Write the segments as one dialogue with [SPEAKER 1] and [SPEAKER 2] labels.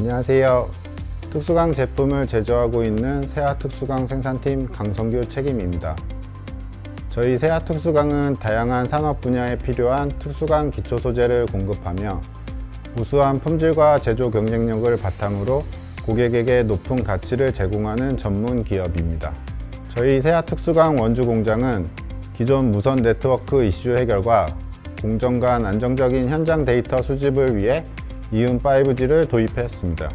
[SPEAKER 1] 안녕하세요. 특수강 제품을 제조하고 있는 세아 특수강 생산팀 강성규 책임입니다. 저희 세아 특수강은 다양한 산업 분야에 필요한 특수강 기초 소재를 공급하며 우수한 품질과 제조 경쟁력을 바탕으로 고객에게 높은 가치를 제공하는 전문 기업입니다. 저희 세아 특수강 원주 공장은 기존 무선 네트워크 이슈 해결과 공정 간 안정적인 현장 데이터 수집을 위해 이음 5G를 도입했습니다.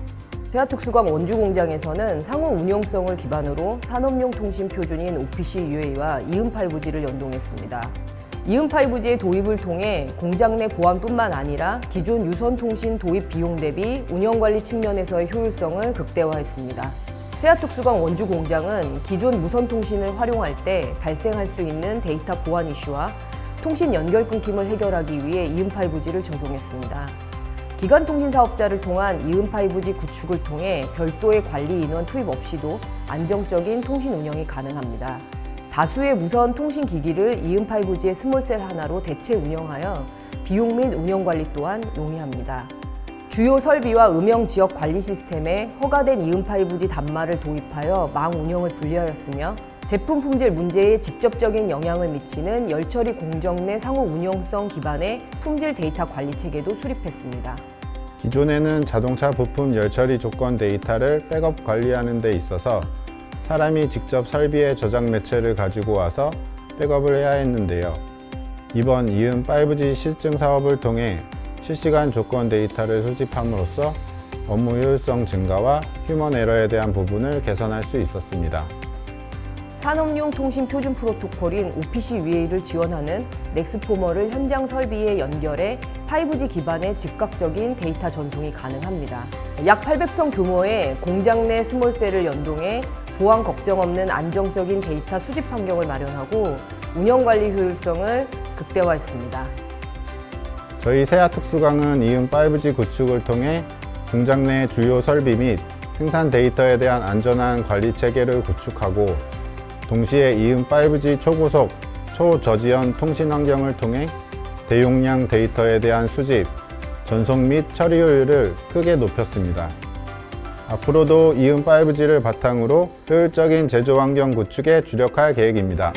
[SPEAKER 2] 대하특수광 원주 공장에서는 상호 운용성을 기반으로 산업용 통신 표준인 OPC UA와 이음 5G를 연동했습니다. 이음 5G의 도입을 통해 공장 내 보안뿐만 아니라 기존 유선 통신 도입 비용 대비 운영 관리 측면에서의 효율성을 극대화했습니다. 세아특수광 원주 공장은 기존 무선 통신을 활용할 때 발생할 수 있는 데이터 보안 이슈와 통신 연결 끊김을 해결하기 위해 이음 5G를 적용했습니다. 기관 통신 사업자를 통한 이음 5G 구축을 통해 별도의 관리 인원 투입 없이도 안정적인 통신 운영이 가능합니다. 다수의 무선 통신 기기를 이음 5G의 스몰셀 하나로 대체 운영하여 비용 및 운영 관리 또한 용이합니다. 주요 설비와 음영 지역 관리 시스템에 허가된 이음 5G 단말을 도입하여 망 운영을 분리하였으며 제품 품질 문제에 직접적인 영향을 미치는 열처리 공정 내 상호 운영성 기반의 품질 데이터 관리 체계도 수립했습니다.
[SPEAKER 1] 기존에는 자동차 부품 열처리 조건 데이터를 백업 관리하는 데 있어서 사람이 직접 설비의 저장 매체를 가지고 와서 백업을 해야 했는데요. 이번 이음 5G 실증 사업을 통해 실시간 조건 데이터를 수집함으로써 업무 효율성 증가와 휴먼 에러에 대한 부분을 개선할 수 있었습니다.
[SPEAKER 2] 산업용 통신 표준 프로토콜인 OPC UA를 지원하는 넥스포머를 현장 설비에 연결해 5G 기반의 즉각적인 데이터 전송이 가능합니다. 약 800평 규모의 공장 내 스몰셀을 연동해 보안 걱정 없는 안정적인 데이터 수집 환경을 마련하고 운영 관리 효율성을 극대화했습니다.
[SPEAKER 1] 저희 세아 특수강은 이음 5G 구축을 통해 공장 내 주요 설비 및 생산 데이터에 대한 안전한 관리 체계를 구축하고 동시에 이음 5G 초고속, 초저지연 통신 환경을 통해 대용량 데이터에 대한 수집, 전송 및 처리 효율을 크게 높였습니다. 앞으로도 이음 5G를 바탕으로 효율적인 제조 환경 구축에 주력할 계획입니다.